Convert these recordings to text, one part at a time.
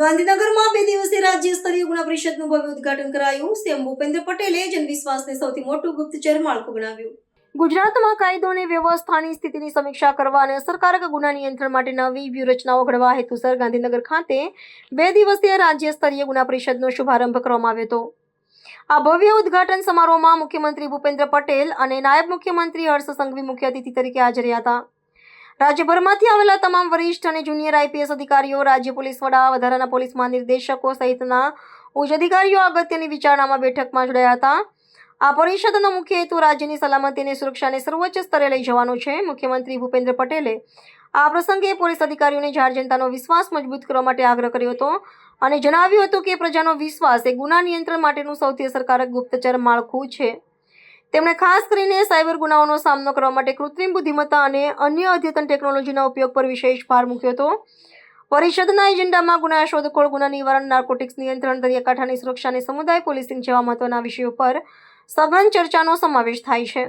ગાંધીનગરમાં બે દિવસીય રાજ્ય સ્તરીય ગુના પરિષદનું ભવ્ય ઉદઘાટન કરાયું. સીએમ ભૂપેન્દ્ર પટેલે જનવિશ્વાસને સૌથી મોટું ગુપ્તચર માળખું ગણાવ્યું. ગુજરાતમાં કાયદો અને વ્યવસ્થાની સ્થિતિની સમીક્ષા કરવા અને અસરકારક ગુના નિયંત્રણ માટે નવી વ્યૂહરચનાઓ ઘડવા હેતુસર ગાંધીનગર ખાતે બે દિવસીય રાજ્ય સ્તરીય ગુના પરિષદનો શુભારંભ કરવામાં આવ્યો હતો. આ ભવ્ય ઉદ્ઘાટન સમારોહમાં મુખ્યમંત્રી ભૂપેન્દ્ર પટેલ અને નાયબ મુખ્યમંત્રી હર્ષ સંઘવી મુખ્ય અતિથિ તરીકે હાજર હતા. રાજ્યભરમાંથી આવેલા તમામ વરિષ્ઠ અને જુનિયર આઈપીએસ અધિકારીઓ, રાજ્ય પોલીસ વડા, વધારાના પોલીસ મહાનિર્દેશકો સહિતના ઉચ્ચ અધિકારીઓ અગત્યની વિચારણામાં બેઠકમાં જોડાયા હતા. આ પરિષદનો મુખ્ય હેતુ રાજ્યની સલામતી અને સુરક્ષાને સર્વોચ્ચ સ્તરે લઈ જવાનો છે. મુખ્યમંત્રી ભૂપેન્દ્ર પટેલે આ પ્રસંગે પોલીસ અધિકારીઓને જાહેર જનતાનો વિશ્વાસ મજબૂત કરવા માટે આગ્રહ કર્યો હતો અને જણાવ્યું હતું કે પ્રજાનો વિશ્વાસ એ ગુના નિયંત્રણ માટેનું સૌથી અસરકારક ગુપ્તચર માળખું છે. તેમણે ખાસ કરીને સાયબર ગુનાઓનો સામનો કરવા માટે કૃત્રિમ બુદ્ધિમત્તા અને અન્ય અદ્યતન ટેકનોલોજીના ઉપયોગ પર વિશેષ ભાર મૂક્યો હતો. પરિષદના એજન્ડામાં ગુના શોધખોળ, ગુના નિવારણ નાર્કોટિક્સ નિયંત્રણ દરિયાકાંઠાની સુરક્ષા અને સમુદાય પોલીસિંગ જેવા મહત્વના વિષયો પર સઘન ચર્ચાનો સમાવેશ થાય છે.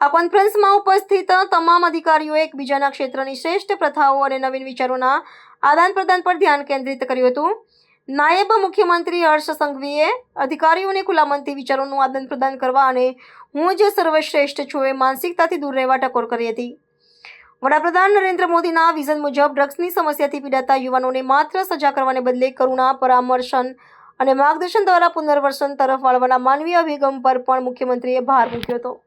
આ કોન્ફરન્સમાં ઉપસ્થિત તમામ અધિકારીઓએ એકબીજાના ક્ષેત્રની શ્રેષ્ઠ પ્રથાઓ અને નવીન વિચારોના આદાન પ્રદાન પર ધ્યાન કેન્દ્રિત કર્યું હતું. નાયબ મુખ્યમંત્રી હર્ષ સંઘવીએ અધિકારીઓને ખુલ્લા મનથી વિચારોનું આદાન પ્રદાન કરવા અને હું જ સર્વશ્રેષ્ઠ છું એ માનસિકતાથી દૂર રહેવા ટકોર કરી હતી. વડાપ્રધાન નરેન્દ્ર મોદીના વિઝન મુજબ ડ્રગ્સની સમસ્યાથી પીડાતા યુવાનોને માત્ર સજા કરવાને બદલે કરુણા, પરામર્શન અને માર્ગદર્શન દ્વારા પુનર્વસન તરફ વાળવાના માનવીય અભિગમ પર પણ મુખ્યમંત્રીએ ભાર મૂક્યો હતો.